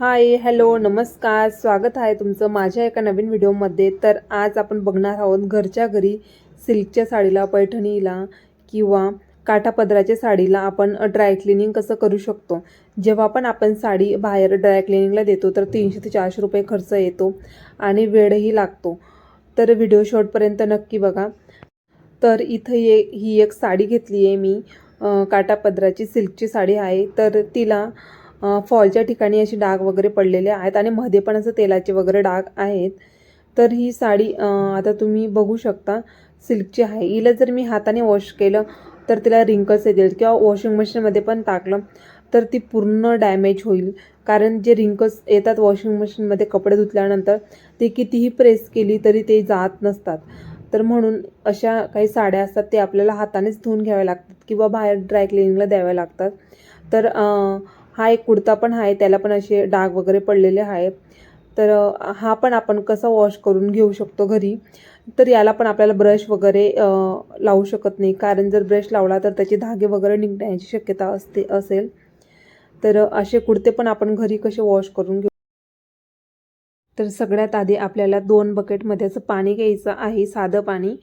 Hi hello नमस्कार. स्वागत आहे तुमचं माझ्या एका नवीन व्हिडिओमध्ये. तर आज आपण बघणार आहोत घरच्या घरी सिल्कच्या साडीला पैठणीला किंवा काठापदराच्या साडीला आपण ड्राय क्लिनिंग कसं करू शकतो. जेव्हा पण आपण साडी बाहेर ड्राय क्लिनिंगला देतो तर तीनशे ते चारशे रुपये खर्च येतो आणि वेळही लागतो. तर व्हिडिओ शॉर्टपर्यंत नक्की बघा. तर इथं ये ही एक साडी घेतली आहे मी. काटापदराची काठापदराची सिल्कची साडी आहे. तर तिला फॉलच्या ठिकाणी असे डाग वगैरे पडलेले आहेत आणि मध्ये पण असं तेलाचे वगैरे डाग आहेत. तर ही साडी आता तुम्ही बघू शकता सिल्कची आहे. हिला जर मी हाताने वॉश केलं तर तिला रिंकल्स येतील किंवा वॉशिंग मशीनमध्ये पण टाकलं तर ती पूर्ण डॅमेज होईल. कारण जे रिंकल्स येतात वॉशिंग मशीनमध्ये कपडे धुतल्यानंतर ते कितीही प्रेस केली तरी ते जात नसतात. तर म्हणून अशा काही साड्या असतात ते आपल्याला हातानेच धुवून घ्याव्या लागतात किंवा बाहेर ड्राय क्लिनिंगला द्याव्या लागतात. तर हा एक कुडता पण आहे त्याला पण असे डाग वगैरे पडलेले आहेत. तर हा पण आपण कसा वॉश करून घेऊ शकतो घरी? तर याला पण आपल्याला ब्रश वगैरे लावू शकत नाही. कारण जर ब्रश लावला तर त्याचे धागे वगैरे निघण्याची शक्यता असते असेल. तर असे कुडते पण आपण घरी कसे वॉश करून घेऊ? तर सगळ्यात आधी आपल्याला दोन बकेटमध्ये असं पाणी घ्यायचं आहे साधं पाणी.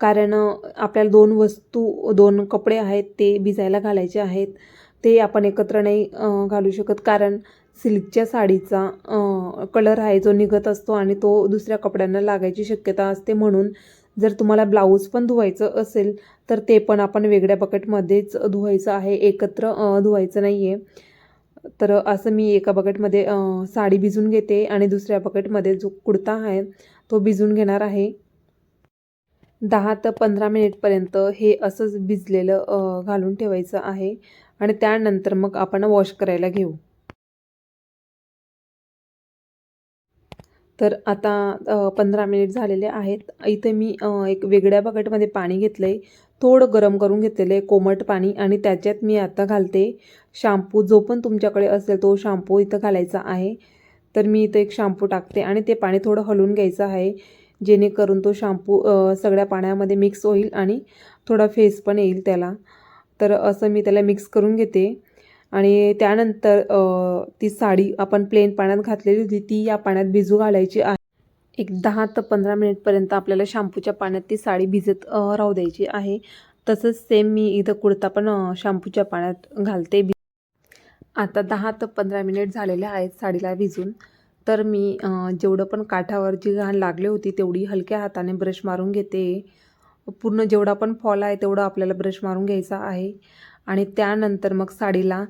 कारण आपल्याला दोन वस्तू दोन कपडे आहेत ते भिजायला घालायचे आहेत. ते आपण एकत्र नाही घालू शकत. कारण सिल्कच्या साडीचा कलर आहे जो निघत असतो आणि तो दुसऱ्या कपड्यांना लागायची शक्यता असते. म्हणून जर तुम्हाला ब्लाऊज पण धुवायचं असेल तर ते पण आपण वेगळ्या बकेटमध्येच धुवायचं आहे. एकत्र धुवायचं नाही आहे तर असं मी एका बकेटमध्ये साडी भिजून घेते आणि दुसऱ्या बकेटमध्ये जो कुडता आहे तो भिजून घेणार आहे. दहा ते पंधरा मिनिटपर्यंत हे असंच भिजलेलं घालून ठेवायचं आहे आणि त्यानंतर मग आपण वॉश करायला घेऊ. तर आता पंधरा मिनिट झालेले आहेत. इथे मी एक वेगळ्या बकेटमध्ये पाणी घेतलं आहे थोडं गरम करून घेतलेलं आहे कोमट पाणी आणि त्याच्यात मी आता घालते शॅम्पू. जो पण तुमच्याकडे असेल तो शॅम्पू इथं घालायचा आहे. तर मी इथं एक शॅम्पू टाकते आणि ते पाणी थोडं हलवून घ्यायचं आहे. जेणेकरून तो शॅम्पू सगळ्या पाण्यामध्ये मिक्स होईल आणि थोडा फेस पण येईल त्याला. तर असं मी त्याला मिक्स करून घेते. आणि त्यानंतर ती साडी आपण प्लेन पाण्यात घातलेली होती ती या पाण्यात भिजू घालायची आहे. एक दहा ते पंधरा मिनिटपर्यंत आपल्याला शॅम्पूच्या पाण्यात ती साडी भिजत राहू द्यायची आहे. तसंच सेम मी इथं कुडता पण शाम्पूच्या शॅम्पूच्या पाण्यात घालते. आता दहा ते पंधरा मिनिट झालेले आहेत साडीला भिजून. तर मी जेवढं पण काठावर जी घाण लागली होती तेवढी हलक्या हाताने ब्रश मारून घेते. पूर्ण जेवढा पण फॉल आहे तेवढा आपल्याला ब्रश मारून घ्यायचा आहे. आणि त्यानंतर मग साडीला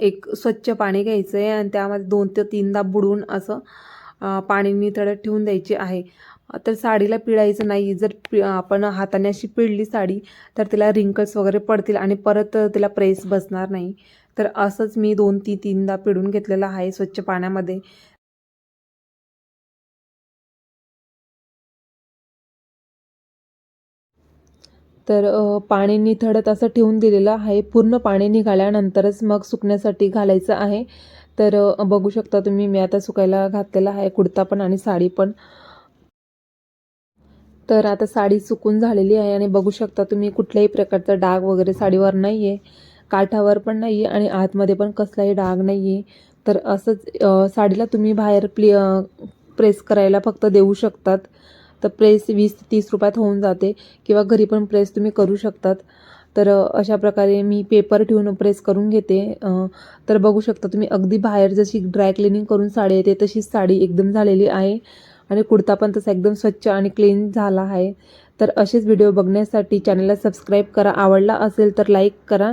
एक स्वच्छ पाणी घ्यायचं आहे आणि त्यामध्ये दोन ते तीनदा बुडून असं पाणी नितळत ठेवून द्यायची आहे. तर साडीला पिळायचं नाही. जर पि आपण हाताने अशी पिळली साडी तर तिला रिंकल्स वगैरे पडतील आणि परत तिला प्रेस बसणार नाही. तर असंच मी दोन ती तीनदा पिळून घेतलेलं आहे स्वच्छ पाण्यामध्ये. तर पाणी निथडत असं ठेवून दिलेलं आहे. पूर्ण पाणी निघाल्यानंतरच मग सुकण्यासाठी घालायचं आहे. तर बघू शकता तुम्ही मी आता सुकायला घातलेला आहे. कुर्ता पण आणि साडी पण. तर आता साडी सुकून झालेली आहे आणि बघू शकता तुम्ही कुठल्याही प्रकारचा डाग वगैरे साडीवर नाही आहे काठावर पण नाही आहे आणि आतमध्ये पण कसलाही डाग नाही आहे तर असंच साडीला तुम्ही बाहेर प्ले प्रेस करायला फक्त देऊ शकतात. तर प्रेस वीस ते तीस रुपयात होऊन जाते किंवा घरी पण प्रेस तुम्ही करू शकतात. तर अशा प्रकारे मी पेपर ठेवून प्रेस करून घेते. तर बघू शकता तुम्ही अगदी बाहेर जशी ड्राय क्लिनिंग करून साडी येते तशीच साडी एकदम झालेली आहे. आणि कुडता पण तसा एकदम स्वच्छ आणि क्लीन झाला आहे. तर असेच व्हिडिओ बघण्यासाठी चॅनलला सबस्क्राईब करा. आवडला असेल तर लाईक करा